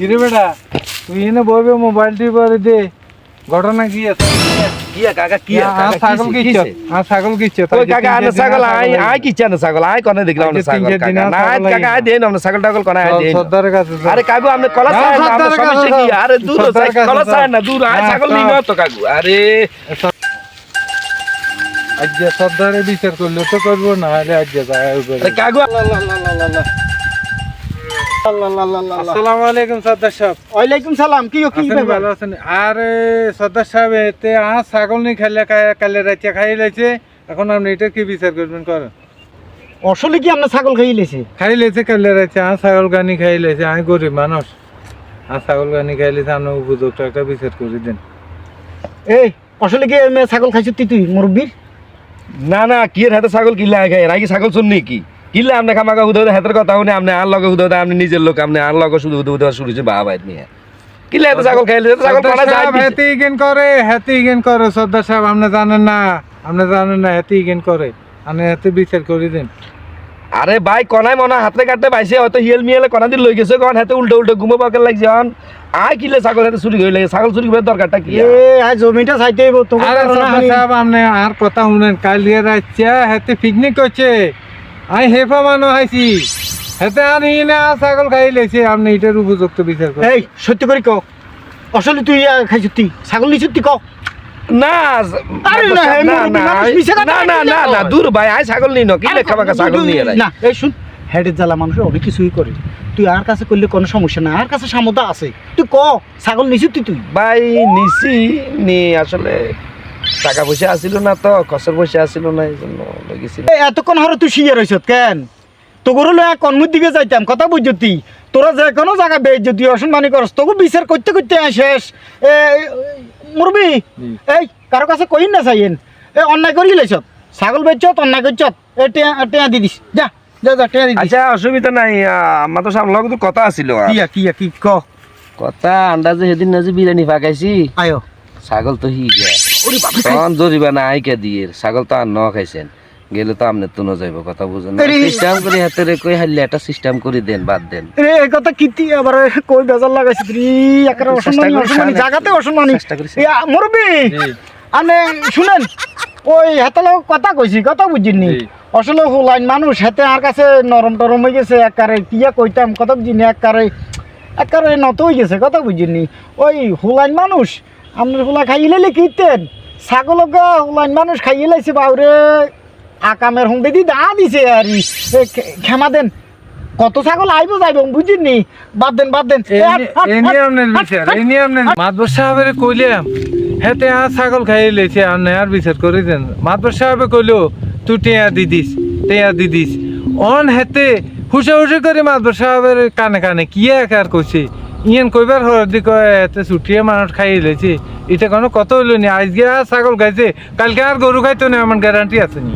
কিরে বেটা তুই এনে বইবে মোবাইল টিপারে দে। ঘটনা কি আছে? কি কাকা কি আর ছাগল কিচ্ছে আর ছাগল কিচ্ছে ওই কাকা আনে ছাগল আই আই কি চান ছাগল আই কোনে দেখলাম না তিন ছাগল কাকা। না কাকা আই দেন আমরা ছাগল টাগল কোনে আই দেন সর্দারের কাছে আরে কাকু আপনি কলা না, না আপনার সমস্যা কি আরে দূর কলা যাও। না দূর আই ছাগল নিন তো কাকু। আরে। আজকে সর্দারে বিচার করলে তো করব না হলে আজকে যায় আরে কাকু আসসালামু আলাইকুম সর্দার সাহেব। ওয়ালাইকুম সালাম কি কি আছেন ব্যাপার? ভালো আছেন? আরে সর্দার সাহেব এতে ছাগল নি খাইলে কা- কালে রাতে খাই লাইছে এখন আপনি এটা কি বিচার করবেন করেন? আসলে কি আমরা ছাগল খাই লেছে? খাই লেছে কালে রাতে আজ ছাগল গানি খাই লাইছে আমি গরিব মানুষ। আর ছাগল গানি খাই লেছে আপনি উপযুক্ত একটা বিচার করে দিন। এই আসলে কি ছাগল খাইছো তুই তুই মুরব্বীর? না না কি এর হাতে ছাগল নাকি ছাগল শুননি কি? কিল্লা আপনি খামাকা উদে উদে হাতের কথা শুনে আপনি আর লগে উদে উদে আপনি নিজের লোক আপনি আর লগে শুধু উদে উদে শুরু হয়েছে বাবা বাইত নিয়ে কিল্লা এত ছাগল খাইলে ছাগল করা যায় হেতে ইগেন করে হেতে ইগেন করে সর্দার সাহেব আপনি জানেন না আপনি জানেন না হেতে ইগেন করে। আপনি হেতে বিচার করে দিন। আরে ভাই কনাই মনে হাতে কাটতে পাইছে হয়তো হিয়েল মিয়েলে কনা দিন লই গেছে কন হাতে উল্টো উল্টো ঘুমো পাকে লাগছে অন আয় কিলে ছাগল হাতে চুরি হয়ে লাগে ছাগল চুরি করার দরকারটা কি? এ জমিটা চাইতে হইব তো আরে সর্দার সাহেব আপনি আর কথা শুনেন কালিয়ে রাচ্ছা হেতে পিকনিক করছে। আমি হেফা মানুষ আইছি হেতে আর আর ছাগল খাই লেছে আপনি এটার উপযুক্ত বিচার করেন এই সত্যি করে কও। আসলে তুই খাইছো তুই ছাগল নিছো তুই কও। না আরে না, না না না না না না? দূর ভাই আয় ছাগল নিন কিলে খামাকা ছাগল নিয়ে না এই শুন। হেডের জ্বালা মানুষ অনেক কিছুই করে। তুই আর কাছে করলে কোনো সমস্যা না আর কাছে সামতা আছে। তুই ক ছাগল নিছো তুই তুই? ভাই নিছি নি আসলে টাকা পয়সা আসিল না তো খসের পয়সা আসিল না এই জন্য লই গেছিল এই এতক্ষণ হরে তুই শুয়ে রইছ কেন? তো গরু লয়া কর্মের দিকে যাইতাম? কথা বুঝতি তোরা যে কোনো জায়গা বেজ যদি অসম্মানি করস তোকে বিচার করতে করতে আয় শেষ। এ মুরবি এই কারও কাছে কইন না চাইন এ অন্যায় করি লেছ ছাগল বেচত অন্যায় করছত? এ টেয়া টেয়া দি দিস। যা যা যা টেয়া দি আচ্ছা অসুবিধা নাই আহ, আমার তো সামনে লগে তো কথা আছিল। আর। কিয়া কিয়া কি ক? কথা আন্দাজে সেদিন না যে বিরিয়ানি পাকাইছি আয়ো। ছাগল তো হি গে তখন জরিবা না আইকা দিয়ে ছাগল তো আর ন খাইছেন গেলে তো আমনে তো যাইব কথা বুঝেন। সিস্টেম করে হাতে রে কই হাইলে একটা সিস্টেম করে দেন বাদ দেন রে এই কথা কিতি আবার কই বেজার লাগাইছিস রে একেবারে চেষ্টা অসম্মানি অসম্মানি। জায়গাতে অসম্মানি। ইয়া, মুরবি। শুনেন ওই হাতে লোক কথা কইছি কথা বুঝিনি। আসলে হুলাইন মানুষ হাতে আর কাছে নরম টরম হয়ে গেছে একারে কিয়া কইতাম কথা বুঝিনি একারে একারে নত হয়ে গেছে কথা বুঝিনি ওই হুলাইন মানুষ আপনার হুলা খাইলে লিখিতেন ছাগলক হুলাইন মানুষ খাইয়ে লাইছে বাউরে। আকামের হুম দিদি দা দিছে আর ক্ষমা দেন। কত ছাগল আইব যাইব বুঝিনি। বাদ দেন বাদ দেন। মাতবর সাহেবের কইলাম হেতে আর ছাগল খাই লেছে আপনি আর বিচার করে দেন। মাতবর সাহেবে কইলো তুই টেয়া the this Teya the this. On হেতে হুসে হুসে করে মাতবর সাহেবের কানে কানে কি এক আর কইছে? ইয়েন কইবার হর দি এতে ছুটিয়ে মানুষ খাই লেছি এটা কোনো কত হইল নি? আজকে আর ছাগল খাইছে, কালকে আর গরু খাইতো না আমার গ্যারান্টি আছে নি?